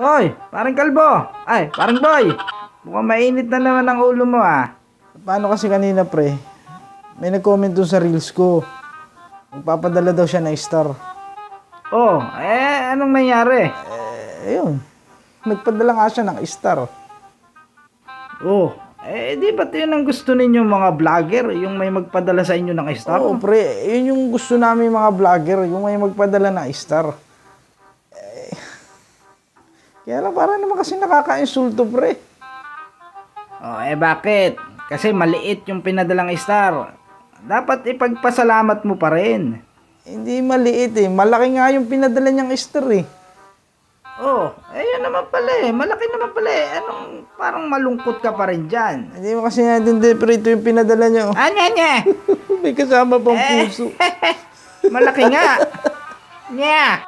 Hoy, parang kalbo. Ay, parang boy. Mukhang mainit na naman ang ulo mo ah. Paano kasi kanina pre? May nag-comment dun sa reels ko. Magpapadala daw siya ng star. Oh, eh, anong nangyari? Eh, ayun. Nagpadala nga siya ng star. Oh, eh, di ba't yun ang gusto ninyo mga vlogger? Yung may magpadala sa inyo ng star? Oo, pre. Yun yung gusto namin mga vlogger. Yung may magpadala ng star. Eh, kaya lang para naman kasi nakaka-insulto, pre. Oh, eh bakit? Kasi maliit yung pinadalang star. Dapat ipagpasalamat mo pa rin. Hindi maliit eh. Malaki nga yung pinadala niyang star eh. Oh, eh yun naman pala eh. Malaki naman pala eh. Anong parang malungkot ka pa rin dyan? Hindi mo kasi natin pre ito yung pinadala niya. oh. Anya niya? May kasama pang puso. Malaki nga. Nya.